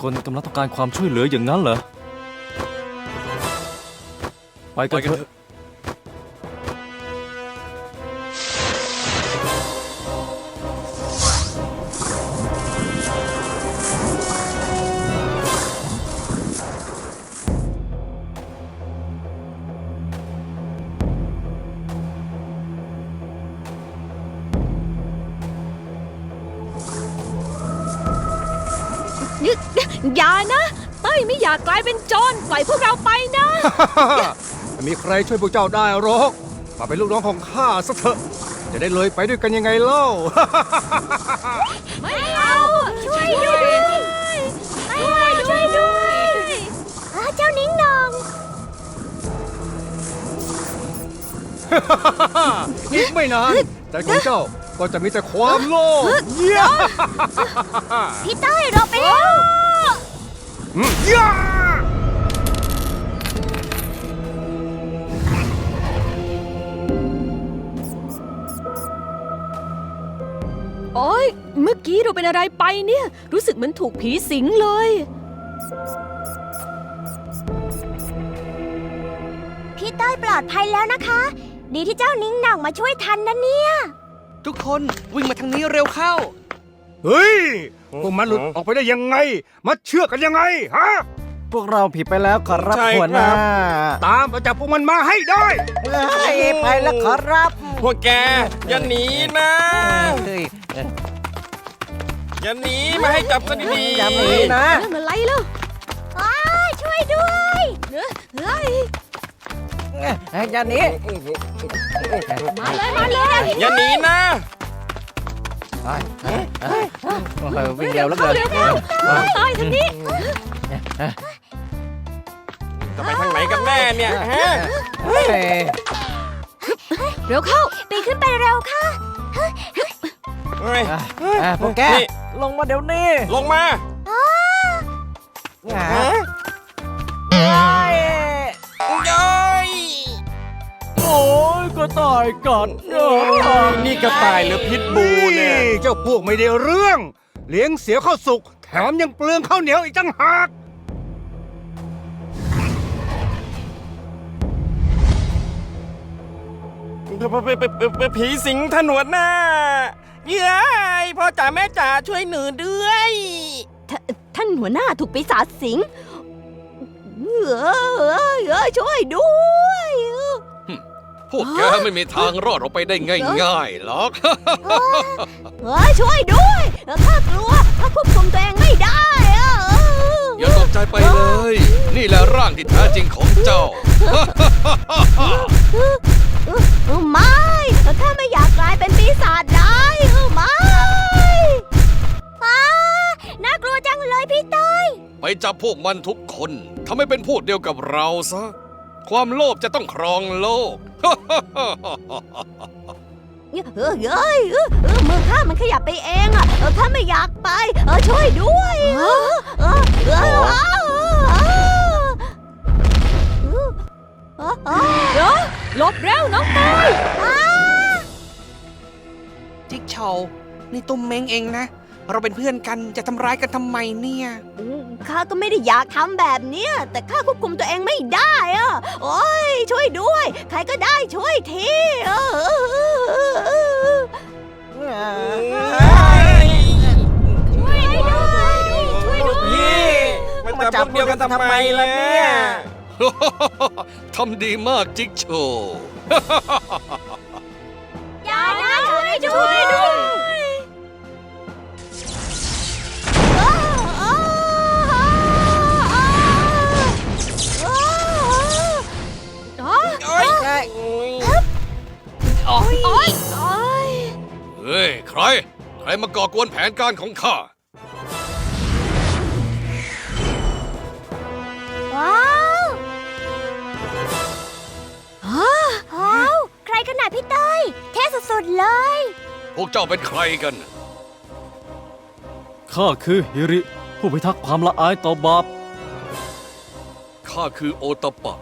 คนกำลังต้องการความช่วยเหลืออย่างนั้นเหรอ ไปกันเถอะ อย่านะเต้ยไม่อยากกลายเป็นโจรปล่อยพวกเราไปนะ ไม่มีใครช่วยพวกเจ้าได้หรอกมาเป็นลูกน้องของข้าซะเถอะ จะได้เลยไปด้วยกันยังไงเล่า ไม่เอาช่วยด้วยไม่เอาช่วยด้วยอ้าเจ้านิ้งนองอีกไม่นานใจของเจ้า ก็จะมีแต่ความโลภเยี่ยพี่เต้ยเราไปแล้วเยี่ยโอ้ยเมื่อกี้เราเป็นอะไรไปเนี่ย รู้สึกเหมือนถูกผีสิงเลย พี่เต้ยปลอดภัยแล้วนะคะ ดีที่เจ้านิ้งหน่องมาช่วยทันนะเนี่ย ทุกคนวิ่งมาทางนี้เร็วเข้า เฮ้ย พวกมันหลุดออกไปได้ยังไงมาเชื่อกันยังไงฮะ พวกเราผิดไปแล้วขอรับหัวหน้าตามไปจับพวกมันมาให้ได้ไปแล้วขอรับพวกแกอย่าหนีนะ เฮ้ยอย่าหนีมาให้จับกันดีๆอย่าหนีนะ เรื่องอะไรแล้วอ้าช่วยด้วยเฮ้ย อย่าหนีมาเลยมาเลยอย่าหนีนะวิ่งเร็วแล้วเกินเร็วเข้าตายทางนี้จะไปทางไหนกันแน่เนี่ยฮะเร็วเข้าปีขึ้นไปเร็วค่ะเฮ้ยพวกแกลงมาเดี๋ยวนี้ ลงมา ยก็ตายกัดเนอะนี่กระต่ายหรือพิษบูเนี่ยเจ้าพวกไม่ได้เรื่อง เลี้ยงเสียข้าวสุก แถมยังเปลืองข้าวเหนียวอีกตั้งหากผีสิงถนวดหน้าเย้ยพ่อจ๋าแม่จ๋าช่วยหนูด้วย ท่านหัวหน้าถูกปีศาจสิงเออเออช่วยด้วย พวกแกไม่มีทางรอดออกไปได้ง่ายๆหรอกเออช่วยด้วยเออข้ากลัวข้าควบคุมตัวเองไม่ได้อะเอออย่าตกใจไปเลย นี่แหละร่างที่แท้จริงของเจ้าเออไม่ข้าไม่อยากกลายเป็นปีศาจร้ายเออไม่อ้าน่ากลัวจังเลยพี่เต้ยไปจับพวกมันทุกคนทำให้เป็นพวกเดียวกับเราซะ ความโลภจะต้องครองโลก เออเอ้ยเออเออมือข้ามันขยับไปเองอะเออข้าไม่อยากไปเออช่วยด้วยเออเออเออเออเออหลบเร็วน้องเตย จิ๊กโชว์นี่ตุ้มเม้งเองนะ เราเป็นเพื่อนกันจะทำร้ายกันทำไมเนี่ยข้าก็ไม่ได้อยากทำแบบเนี้ยแต่ข้าควบคุมตัวเองไม่ได้อะโอ้ยช่วยด้วย ใครก็ได้ช่วยทีเออเออเออเออช่วยด้วยช่วยด้วยพี่มาจับพวกเดียวกันทำไมล่ะเนี่ย ทำดีมากจิ๊กโชว์ อย่านะช่วยด้วย โอ๊ยโอ๊ยโอ๊ยเฮ้ย ใคร ใครมาก่อกวนแผนการของข้า ว้าวว้าวใครขนาดพี่เต้ยเท่สุดๆเลย พวกเจ้าเป็นใครกัน ข้าคือฮิริ ผู้พิทักษ์ความละอายต่อบาป ข้าคือโอตปะ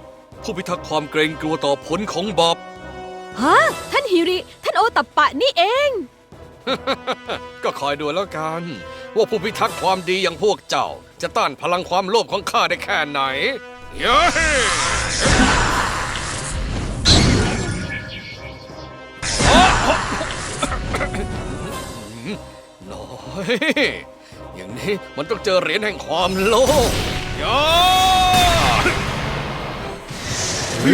ผู้พิทักษ์ความเกรงกลัวต่อผลของบาปฮะท่านฮิริ ท่านโอตัปปะนี่เอง ก็คอยดูแล้วกัน ว่าผู้พิทักษ์ความดีอย่างพวกเจ้า จะต้านพลังความโลภของข้าได้แค่ไหนเย้น้อยอย่างนี้มันต้องเจอเหรียญแห่งความโลภย่า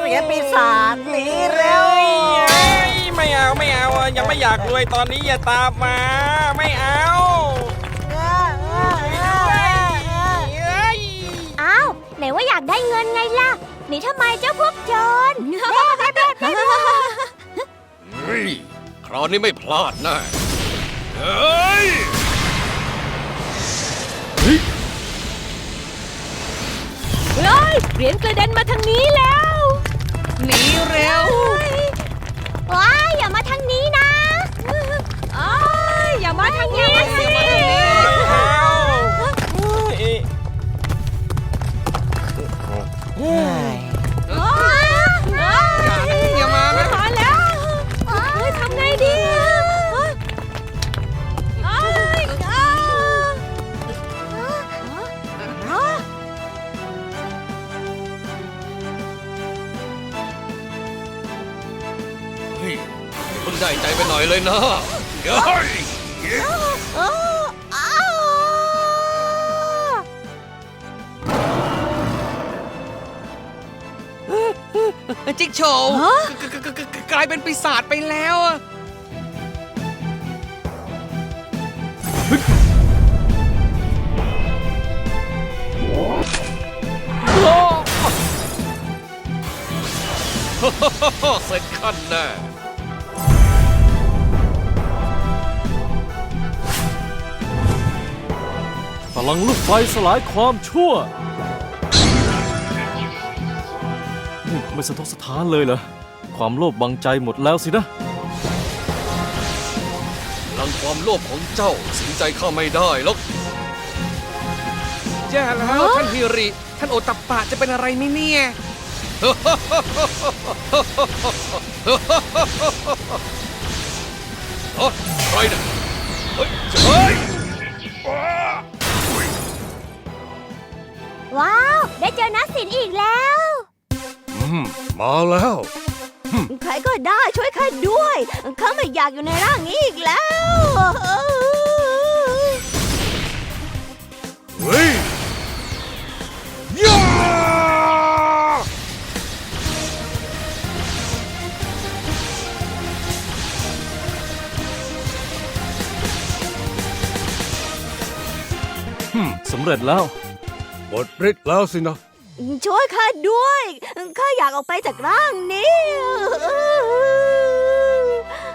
เหรียญปีศาจหนีเร็วเอ้ยไม่เอาไม่เอาอะยังไม่อยากรวยตอนนี้อย่าตามมา ไม่เอาเอ้ยอ้าว ไหนว่าอยากได้เงินไงล่ะ หนีทำไมเจ้าพวกโจรแบ๊ะแบ๊ะแบ๊ะแบ๊ะเฮ้ ยคราวนี้ไม่พลาดแนะเฮ้ยเฮ้ยเหรียญกระเด็นมาทางนี้แล้ว จิ๊กโชว์กกกกกกลายเป็นปีศาจไปแล้วอะเสร็จขั้นแน่พลังลูกไฟสลายความชั่ว ไม่สะทกสถานเลยเหรอ ความโลภบังใจหมดแล้วสินะพลังความโลภของเจ้าสิงใจข้าไม่ได้หรอกแย่แล้วท่านฮิริ ท่านโอตัปปะจะเป็นอะไรไหมเนี่ย เอ้อใครเนี่ยเฮ้ยเฮ้ยว้าว ได้เจอนักสินอีกแล้วอื มมาแล้ว ใครก็ได้ช่วยข้าด้วยข้าไม่อยากอยู่ในร่างนี้อีกแล้ว เฮ้ยย่าสำเร็จแล้ว หมดฤทธิ์แล้วสินะ ช่วยข้าด้วย ข้าอยากออกไปจากร่างนี้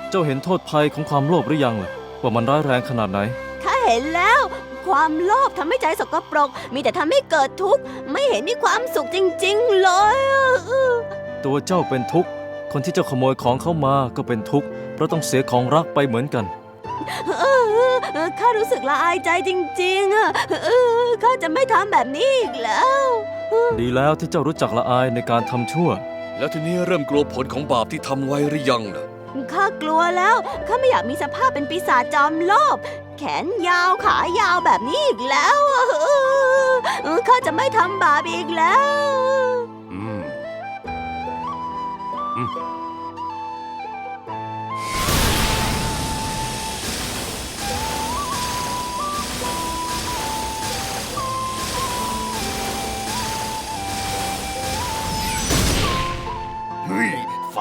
เจ้าเห็นโทษภัยของความโลภหรือยังล่ะว่ามันร้ายแรงขนาดไหน ข้าเห็นแล้ว ความโลภทำให้ใจสกปรก มีแต่ทำให้เกิดทุกข์ ไม่เห็นมีความสุขจริง ๆ เลย ตัวเจ้าเป็นทุกข์ คนที่เจ้าขโมยของเข้ามาก็เป็นทุกข์ เพราะต้องเสียของรักไปเหมือนกันเออข้ารู้สึกละอายใจจริงๆอะเออข้าจะไม่ทำแบบนี้อีกแล้ว ดีแล้วที่เจ้ารู้จักละอายในการทำชั่ว แล้วทีนี้เริ่มกลัวผลของบาปที่ทำไว้หรือยังนะข้ากลัวแล้วข้าไม่อยากมีสภาพเป็นปีศาจจอมโลภแขนยาวขายาวแบบนี้อีกแล้วอะเออข้าจะไม่ทำบาปอีกแล้ว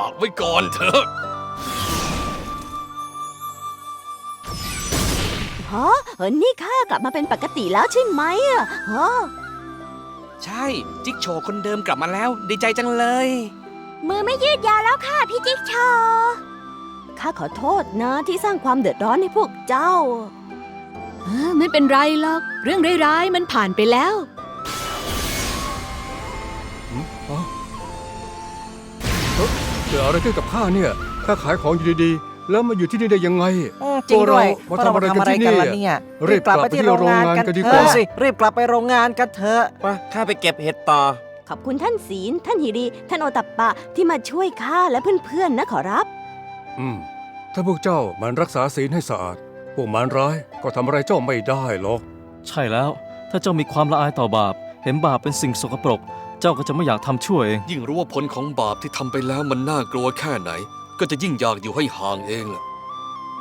ากไว้ก่อนเถอะฮะเออนี่ข้ากลับมาเป็นปกติแล้วใช่ไหมอะฮะใช่ จิ๊กโชว์คนเดิมกลับมาแล้ว ดีใจจังเลย มือไม่ยืดยาวแล้วค่ะพี่จิ๊กโชว์ข้าขอโทษนะที่สร้างความเดือดร้อนให้พวกเจ้า เออไม่เป็นไรหรอก เรื่องร้ายๆมันผ่านไปแล้ว เกิดอะไรขึ้นกับข้าเนี่ยข้าขายของอยู่ดีๆ แล้วมาอยู่ที่นี่ได้ยังไงจริงด้วยพวกเรามาทำอะไรกันที่นี่ล่ะเนี่ยรีบกลับไปที่โรงงานกันดีกว่าเออสิรีบกลับไปโรงงานกันเถอะไปข้าไปเก็บเห็ดต่อ ขอบคุณท่านศีล ท่านฮิริ ท่านโอตัปปะที่มาช่วยข้าและเพื่อนๆนะขอรับ อืม ถ้าพวกเจ้ามันรักษาศีลให้สะอาด พวกมันร้ายก็ทำอะไรเจ้าไม่ได้หรอก ใช่แล้ว ถ้าเจ้ามีความละอายต่อบาป เห็นบาปเป็นสิ่งสกปรก เจ้าก็จะไม่อยากทำชั่วเอง ยิ่งรู้ว่าผลของบาปที่ทำไปแล้วมันน่ากลัวแค่ไหน ก็จะยิ่งอยากอยู่ให้ห่างเองล่ะ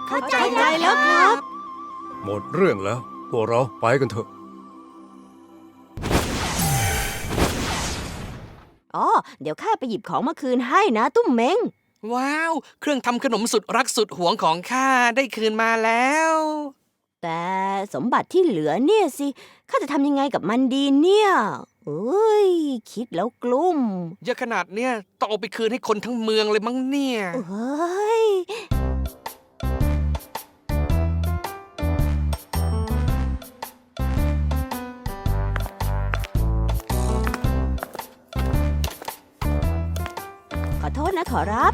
เข้าใจแล้วครับ หมดเรื่องแล้ว พวกเราไปกันเถอะ อ๋อ เดี๋ยวข้าไปหยิบของมาคืนให้นะ ตุ้มเม้ง ว้าว เครื่องทำขนมสุดรักสุดหวงของข้าได้คืนมาแล้ว แต่สมบัติที่เหลือเนี่ยสิ ข้าจะทำยังไงกับมันดีเนี่ย เอ้ย คิดแล้วกลุ้ม เยอะขนาดเนี้ยต้องเอาไปคืนให้คนทั้งเมืองเลยมั้งเนี่ย เฮ้ย ขอโทษนะขอรับ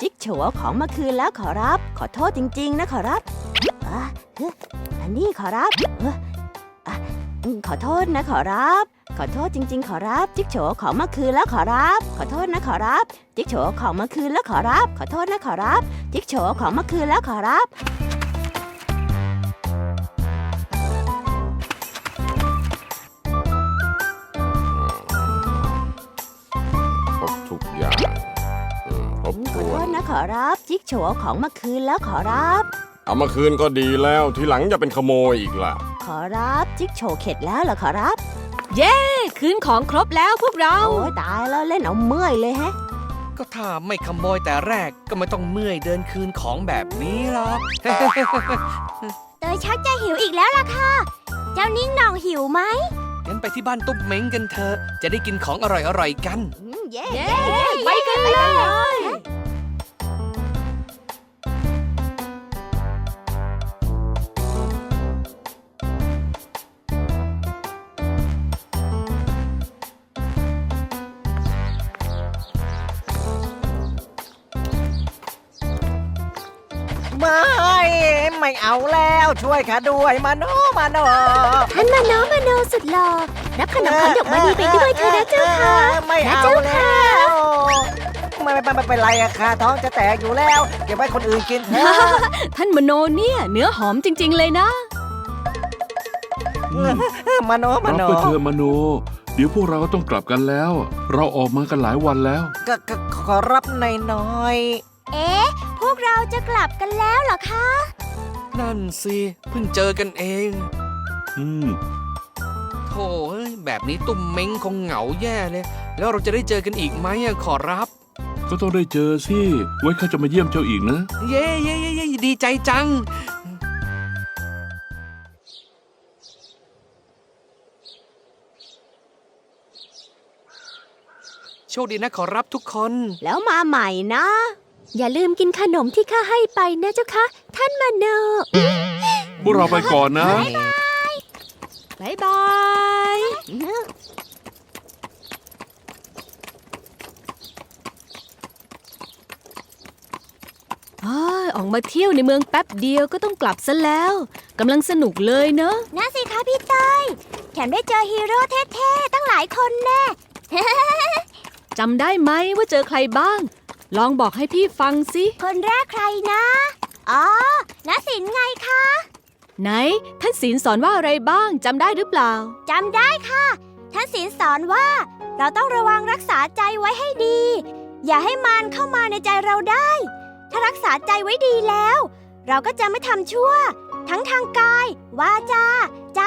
จิ๊กโฉวเอาของมาคืนแล้วขอรับ ขอโทษจริง ๆ นะขอรับอะเฮ้ยอันนี้ขอรับเอ้ออะอืม ขอโทษนะขอรับ ขอโทษจริง ๆ ขอรับ จิ๊กโฉวเอาของมาคืนแล้วขอรับ ขอโทษนะขอรับ จิ๊กโฉวเอาของมาคืนแล้วขอรับ ขอโทษนะขอรับ จิ๊กโฉวเอาของมาคืนแล้วขอรับครบทุกอย่างอืมครบขอโทษนะขอรับ จิ๊กโฉวเอาของมาคืนแล้วขอรับ เอามาคืนก็ดีแล้ว ทีหลังจะเป็นขโมยอีกล่ะ ขอรับจิ๊กโฉวเข็ดแล้วเหรอขอรับคืนของครบแล้วพวกเรา โอ้ยตายแล้วเล่นเอาเมื่อยเลยแฮะ ก็ถ้าไม่ขโมยแต่แรกก็ไม่ต้องเมื่อยเดินคืนของแบบนี้หรอก เตยชักจะหิวอีกแล้วล่ะค่ะ เจ้านิ่งหน่องหิวไหมงั้นไปที่บ้านตุ้มเม้งกันเถอะ จะได้กินของอร่อยๆกัน อืมเย้เย้ ไปกันเลย ไม่เอาแล้วช่วยข้าด้วยมาโนมาโนท่านมาโนมาโนสุดหล่อรับขนมของหยกมณีไปด้วยเถอะนะเจ้าค่ะไม่นะเอาเจ้าแล้ค่ะวไม่ไม่ไม่ไม่เป็นไรอะค่ะท้องจะแตกอยู่แล้วเก็บไว้คนอื่นกินเถอะท่านมโนเนี่ยเนื้อหอมจริง ๆ เลยนะมาโนมารับโนไปเถอะมโน เดี๋ยวพวกเราก็ต้องกลับกันแล้ว เราออกมากันหลายวันแล้ว ก็ก็ขอรับหน่อยน้อยเอ๊ะ พวกเราจะกลับกันแล้วเหรอคะ นั่นสิ เพิ่งเจอกันเอง อืมโธ่เอ้ยแบบนี้ตุ้มเม้งคงเหงาแย่เลย แล้วเราจะได้เจอกันอีกไหมอะขอรับ ก็ต้องได้เจอสิ ไว้ข้าจะมาเยี่ยมเจ้าอีกนะ เย้เย้เย้เย้ดีใจจัง โชคดีนะขอรับทุกคน แล้วมาใหม่นะ อย่าลืมกินขนมที่ข้าให้ไปนะเจ้าค่ะท่านมาโนพวกเราไปก่อนนะ บายบาย อ้ายออกมาเที่ยวในเมืองแป๊บเดียวก็ต้องกลับซะแล้วกำลังสนุกเลยเนอะน่าสิคะพี่เต้ยแถมได้เจอฮีโร่เท่ๆตั้งหลายคนแน่ จำได้ไหมว่าเจอใครบ้าง ลองบอกให้พี่ฟังสิ คนแรกใครนะ อ๋อนาสินไงคะ ไหน ท่านศีลสอนว่าอะไรบ้างจำได้หรือเปล่า จำได้ค่ะ ท่านศีลสอนว่า เราต้องระวังรักษาใจไว้ให้ดี อย่าให้มันเข้ามาในใจเราได้ ถ้ารักษาใจไว้ดีแล้ว เราก็จะไม่ทำชั่ว ทั้งทางกาย วาจา ใจ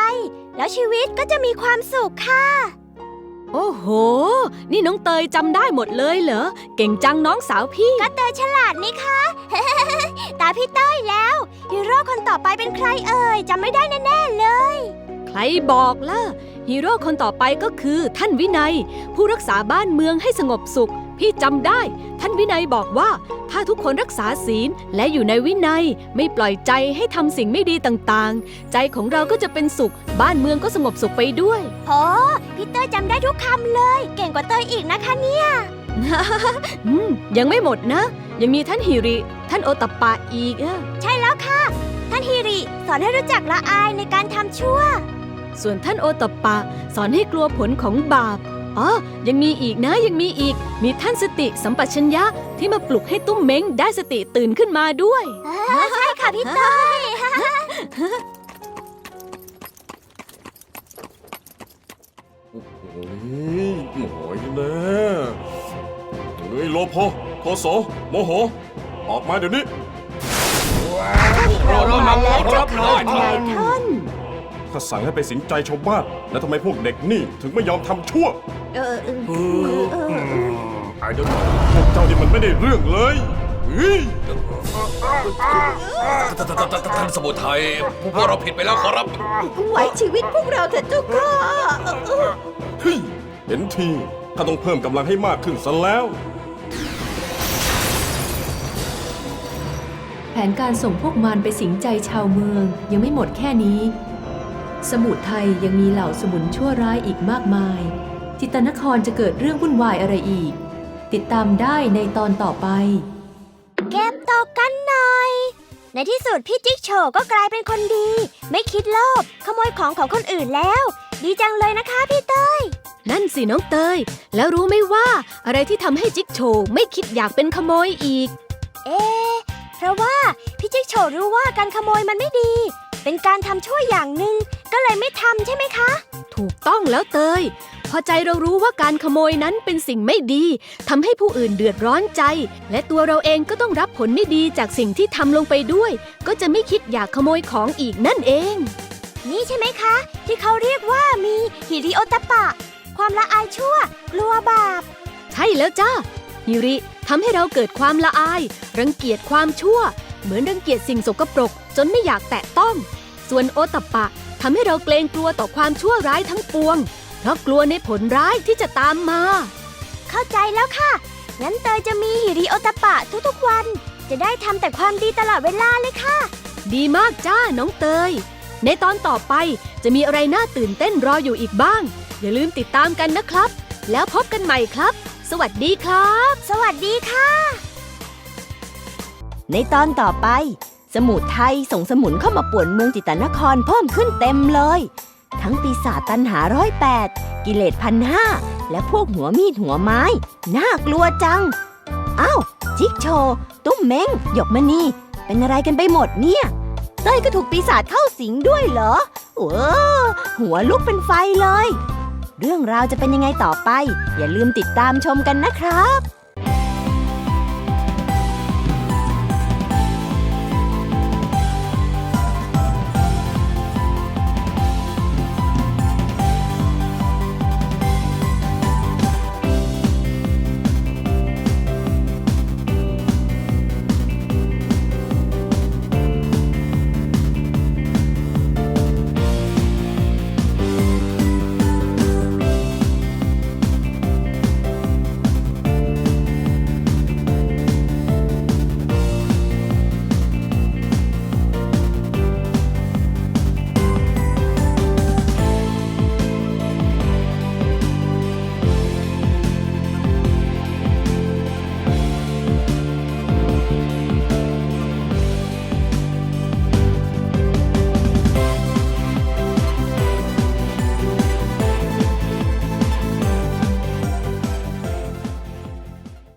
แล้วชีวิตก็จะมีความสุขค่ะ โอ้โห นี่น้องเตยจำได้หมดเลยเหรอ เก่งจังน้องสาวพี่ ก็เตยฉลาดนี่คะ ตาพี่เต้ยแล้วฮีโร่คนต่อไปเป็นใครเอ่ยจำไม่ได้แน่ๆเลย ใครบอกล่ะ ฮีโร่คนต่อไปก็คือท่านวินัย ผู้รักษาบ้านเมืองให้สงบสุข พี่จำได้ ท่านวินัยบอกว่า ถ้าทุกคนรักษาศีลและอยู่ในวินัยไม่ปล่อยใจให้ทำสิ่งไม่ดีต่างๆ ใจของเราก็จะเป็นสุข บ้านเมืองก็สงบสุขไปด้วยโหพี่เต้ยจำได้ทุกคำเลย เก่งกว่าเต้ยอีกนะคะเนี่ย อืมยังไม่หมดนะ ยังมีท่านฮิริ ท่านโอตปปะอีกอะใช่แล้วค่ะ ท่านฮิริสอนให้รู้จักละอายในการทำชั่ว ส่วนท่านโอตปปะ สอนให้กลัวผลของบาป อ๋อ ยังมีอีกนะยังมีอีก มีท่านสติสัมปชัญญะที่มาปลุกให้ตุ้มเม้งได้สติตื่นขึ้นมาด้วย ใช่ค่ะพี่เต้ยโอ้ยโหยนะเฮ้ยโลโพโทโสโมโห ออกมาเดี๋ยวนี้เราเรานำขอรับหน่อยนายท่าน ข้าสั่งให้ไปสินใจชาวบ้าน แล้วทำไมพวกเด็กนี่ถึงไม่ยอมทำชั่วเออเออเออเออไอ้เดี๋ยวพวกเจ้านี่มันไม่ได้เรื่องเลยเฮ้ยท่านสมุทัยพวกเราผิดไปแล้วขอรับ ไว้ชีวิตพวกเราเถอะเจ้าค่ะเออเออเฮ้ยเห็นทีข้าต้องเพิ่มกำลังให้มากขึ้นซะแล้ว แผนการส่งพวกมารไปสิงใจชาวเมืองยังไม่หมดแค่นี้ สมุทรไทยยังมีเหล่าสมุนชั่วร้ายอีกมากมาย จิตตนครจะเกิดเรื่องวุ่นวายอะไรอีก ติดตามได้ในตอนต่อไป เก็บตกกันหน่อย ในที่สุดพี่จิ๊กโฉก็กลายเป็นคนดี ไม่คิดโลภขโมยของของคนอื่นแล้ว ดีจังเลยนะคะพี่เต้ย นั่นสิน้องเตย แล้วรู้ไหมว่า อะไรที่ทำให้จิ๊กโชว์ไม่คิดอยากเป็นขโมยอีก เอ๊ะเพราะว่าพี่จิ๊กโฉรู้ว่าการขโมยมันไม่ดี เป็นการทำชั่วอย่างหนึ่งก็เลยไม่ทำใช่ไหมคะ ถูกต้องแล้วเตย พอใจเรารู้ว่าการขโมยนั้นเป็นสิ่งไม่ดีทำให้ผู้อื่นเดือดร้อนใจ และตัวเราเองก็ต้องรับผลไม่ดีจากสิ่งที่ทำลงไปด้วย ก็จะไม่คิดอยากขโมยของอีกนั่นเอง นี่ใช่ไหมคะ ที่เขาเรียกว่ามีฮิริโอตปปะความละอายชั่ว กลัวบาป ใช่แล้วจ้าฮิริทำให้เราเกิดความละอาย รังเกียจความชั่ว เหมือนรังเกียจสิ่งสกปรก จนไม่อยากแตะต้อง ส่วนโอตัปปะทำให้เราเกรงกลัวต่อความชั่วร้ายทั้งปวง เพราะกลัวในผลร้ายที่จะตามมา เข้าใจแล้วค่ะ งั้นเตยจะมีฮิริโอตปปะทุกๆวัน จะได้ทำแต่ความดีตลอดเวลาเลยค่ะ ดีมากจ้าน้องเตย ในตอนต่อไปจะมีอะไรน่าตื่นเต้นรออยู่อีกบ้าง อย่าลืมติดตามกันนะครับ แล้วพบกันใหม่ครับ สวัสดีครับ สวัสดีค่ะ ในตอนต่อไป สมุทรไทยส่งสมุนเข้ามาป่วนเมืองจิตรนครเพิ่มขึ้นเต็มเลย ทั้งปีศาจตันหาร้อยแปดกิเลสพันห้าและพวกหัวมีดหัวไม้ น่ากลัวจัง อ้าวจิกโช ตุ้มเม้งหยกมณี เป็นอะไรกันไปหมดเนี่ย เต้ยก็ถูกปีศาจเข้าสิงด้วยเหรอเออหัวลุกเป็นไฟเลย เรื่องราวจะเป็นยังไงต่อไป อย่าลืมติดตามชมกันนะครับ